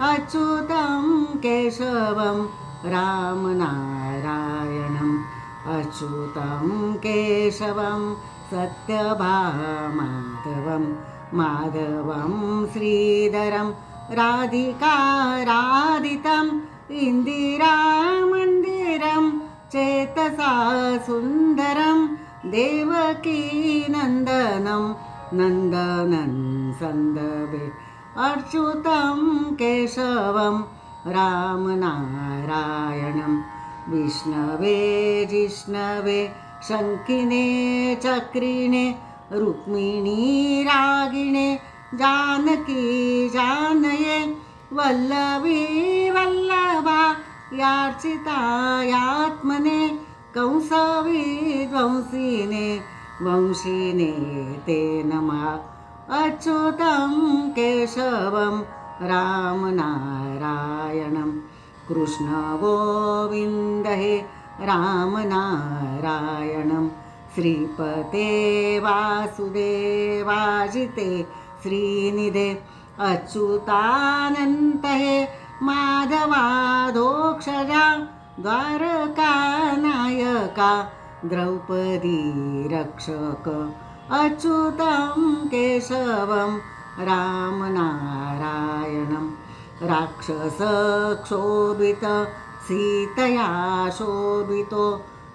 अच्युतं केशवं रामनारायणम्। अच्युतं केशवं सत्यभामाधवं। माधवं श्रीधरं राधिकाराधितम् इन्दिरामन्दिरं चेतसा सुन्दरं देवकीनन्दनं नन्दनं सन्दवे अच्युतं केशवं रामनारायणं। विष्णवे जिष्णवे शङ्किने चक्रिणे रुक्मिणी रागिणे जानकी जानये वल्लवी वल्लभा यार्चितायात्मने कंसविध्वंसिने वंशिने ते नमः। अच्युतं केशवं रामनारायणं। कृष्णगोविन्द हे रामनारायणं। श्रीपते वासुदेवाजिते श्रीनिधे अच्युतानन्त हे माधवाधोक्षजा द्वारकानायका द्रौपदी रक्षक। अच्युतं केशवं रामनारायणं राक्षसक्षोभित सीतया शोभितो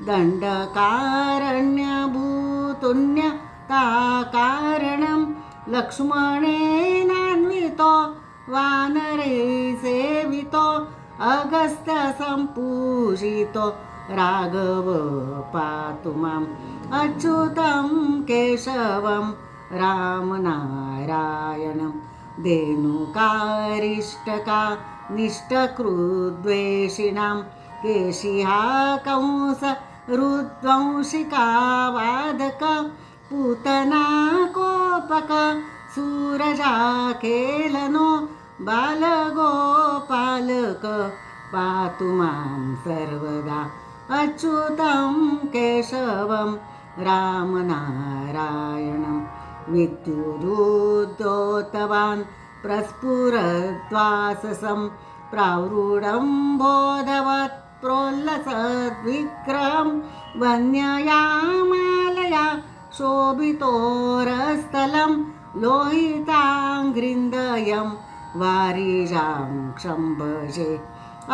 दण्डकारण्यभूतुण्यताकारणं लक्ष्मणेनान्वितो वानरे सेवितो अगस्त्यसम्पूजितो राघव पातु माम्। अच्युतं केशवं रामनारायणं धेनुकारिष्टका निष्ठकृद्वेषिणां केशिहा कंस रुद्वंशिका वादक पूतना कोपक सूरजाखेलनो बालगोपालक पातु मां सर्वदा अच्युतं केशवं रामनारायणं विद्युदूद्धोतवान् प्रस्फुरद्वाससं प्रावृढं बोधवत् प्रोल्लसद्विग्रहं वन्ययामालया शोभितोरस्थलं लोहिताङ्घ्रिन्दयं वारिजां क्षम्भजे।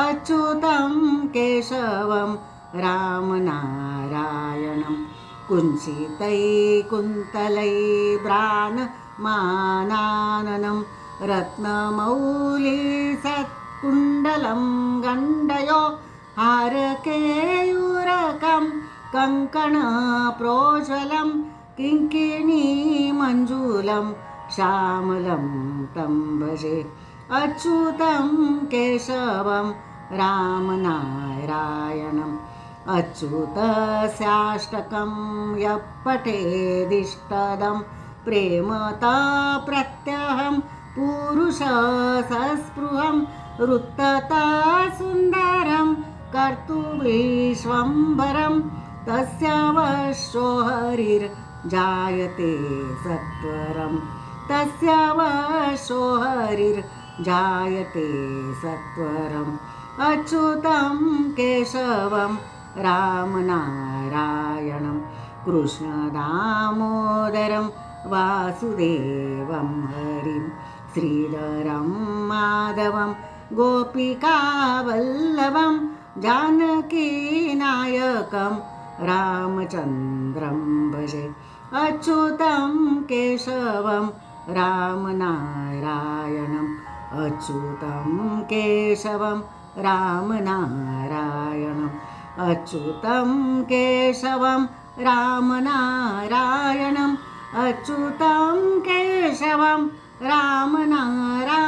अच्युतं केशवं कुञ्चितै रामनारायणम् कुञ्चितैकुन्तलै रत्नमौली सत्कुण्डलं गण्डयो हारकेयूरकं कङ्कणप्रोज्वलं किङ्किणीमञ्जूलं श्यामलं तं भजे अच्युतं केशवं रामनारायणम् अच्युतस्याष्टकं यः पठेदिष्टदं प्रेमता प्रत्यहं पुरुषसस्पृहं वृत्तता सुन्दरं कर्तुविश्वम्भरं तस्य वशो हरिर्जायते सत्वरं तस्य वशो हरिर्जायते सत्वरम् अच्युतं केशवं रामनारायणं कृष्णदामोदरं वासुदेवं हरिं श्रीधरं माधवं गोपिकावल्लभं जानकीनायकं रामचन्द्रं भजे अच्युतं केशवं रामनारायणम् अच्युतं केशवं रामनारायणम् अच्युतं केशवं रामनारायणम् अच्युतं केशवं रामनारायणम्